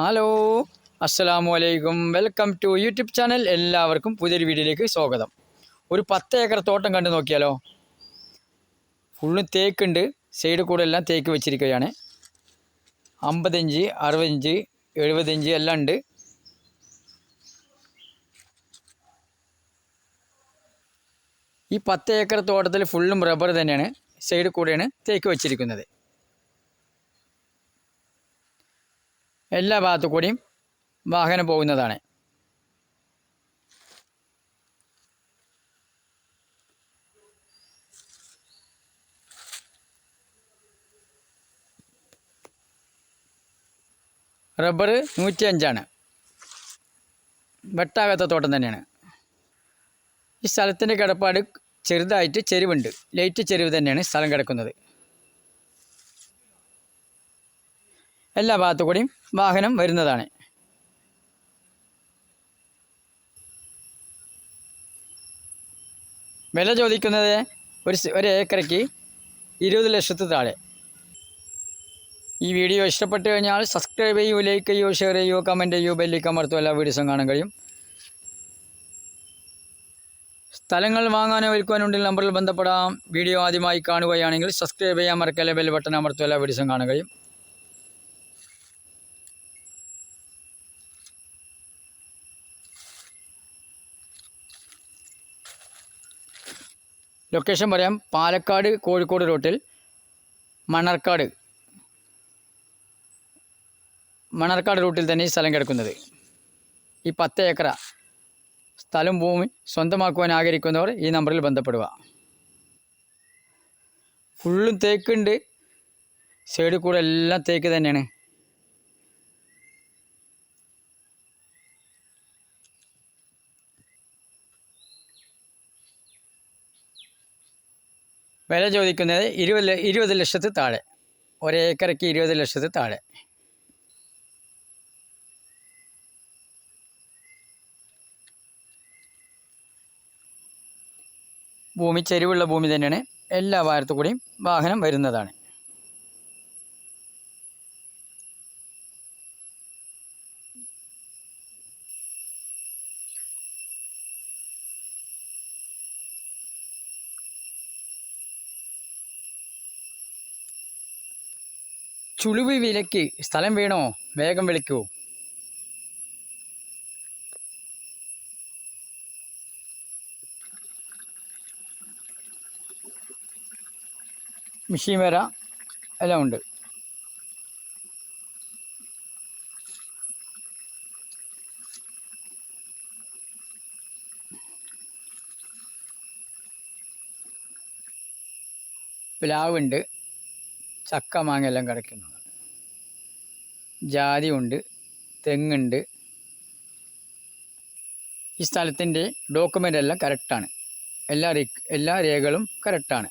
Hello അസ്സലാമു അലൈക്കും welcome to YouTube channel. എല്ലാവർക്കും പുതിയൊരു വീഡിയോയിലേക്ക് സ്വാഗതം. ഒരു പത്ത് ഏക്കർ തോട്ടം കണ്ടു നോക്കിയാലോ? ഫുള്ള് തേക്കുണ്ട്. സൈഡ് കൂടെ എല്ലാം തേക്ക് വെച്ചിരിക്കുകയാണ്. അമ്പത്തഞ്ച് അറുപത്തഞ്ച് എഴുപത്തഞ്ച് എല്ലാം ഉണ്ട്. ഈ പത്ത് ഏക്കർ തോട്ടത്തിൽ ഫുള്ളും റബ്ബർ തന്നെയാണ്. സൈഡ് കൂടെയാണ് തേക്ക് വെച്ചിരിക്കുന്നത്. എല്ലാ ഭാഗത്തു കൂടിയും വാഹനം പോകുന്നതാണ്. റബ്ബർ നൂറ്റി അഞ്ചാണ് വെട്ടാകാത്ത തോട്ടം തന്നെയാണ്. ഈ സ്ഥലത്തിന്റെ കിടപ്പാട് ചെറുതായിട്ട് ചെരുവുണ്ട്. ലൈറ്റ് ചെരുവ് തന്നെയാണ് സ്ഥലം കിടക്കുന്നത്. എല്ലാ ഭാഗത്തു കൂടിയും വാഹനം വരുന്നതാണ്. വില ചോദിക്കുന്നത് ഒരു ഒരു ഏക്കറയ്ക്ക് ഇരുപത് ലക്ഷത്തി താഴെ. ഈ വീഡിയോ ഇഷ്ടപ്പെട്ട് കഴിഞ്ഞാൽ സബ്സ്ക്രൈബ് ചെയ്യൂ ലൈക്ക് ചെയ്യൂ ഷെയർ ചെയ്യൂ കമന്റ് ചെയ്യൂ ബെല്ലിക്ക് അമർത്തും എല്ലാ വീഡിയോസും കാണാൻ കഴിയും. സ്ഥലങ്ങൾ വാങ്ങാനോ വിൽക്കാനുണ്ടെങ്കിൽ നമ്പറിൽ ബന്ധപ്പെടാം. വീഡിയോ ആദ്യമായി കാണുകയാണെങ്കിൽ സബ്സ്ക്രൈബ് ചെയ്യാൻ മറക്കല്ലേ ബെൽ ബട്ടൺ അമർത്തും എല്ലാ വീഡിയോസും കാണാൻ കഴിയും. ലൊക്കേഷൻ പറയാം. പാലക്കാട് കോഴിക്കോട് റോട്ടിൽ മണർക്കാട് മണർക്കാട് റൂട്ടിൽ തന്നെ ഈ സ്ഥലം കിടക്കുന്നത്. ഈ പത്ത് ഏക്കർ സ്ഥലം ഭൂമി സ്വന്തമാക്കുവാൻ ആഗ്രഹിക്കുന്നവർ ഈ നമ്പറിൽ ബന്ധപ്പെടുക. ഫുള്ളും തേക്കുണ്ട്. സൈഡിൽ കൂടെ എല്ലാം തേക്ക് തന്നെയാണ്. വില ചോദിക്കുന്നത് ഇരുപത് ഇരുപത് ലക്ഷത്തിൽ താഴെ. ഒരേക്കറയ്ക്ക് ഇരുപത് ലക്ഷത്തിൽ താഴെ. ഭൂമി ചെരിവുള്ള ഭൂമി തന്നെയാണ്. എല്ലാ ഭാഗത്തു കൂടിയും വാഹനം വരുന്നതാണ്. ചുളിവ് വിലക്ക് സ്ഥലം വീണോ? വേഗം വിളിക്കൂ. മിഷീൻ വര. എല്ലാം ഉണ്ട്. പ്ലാവുണ്ട്. ചക്ക മാങ്ങ എല്ലാം കിടക്കുന്നതാണ് ജാതി ഉണ്ട് തെങ്ങുണ്ട്. ഈ സ്ഥലത്തിന്റെ ഡോക്യുമെന്റ് എല്ലാം കറക്റ്റാണ് എല്ലാ എല്ലാ രേഖകളും കറക്റ്റാണ്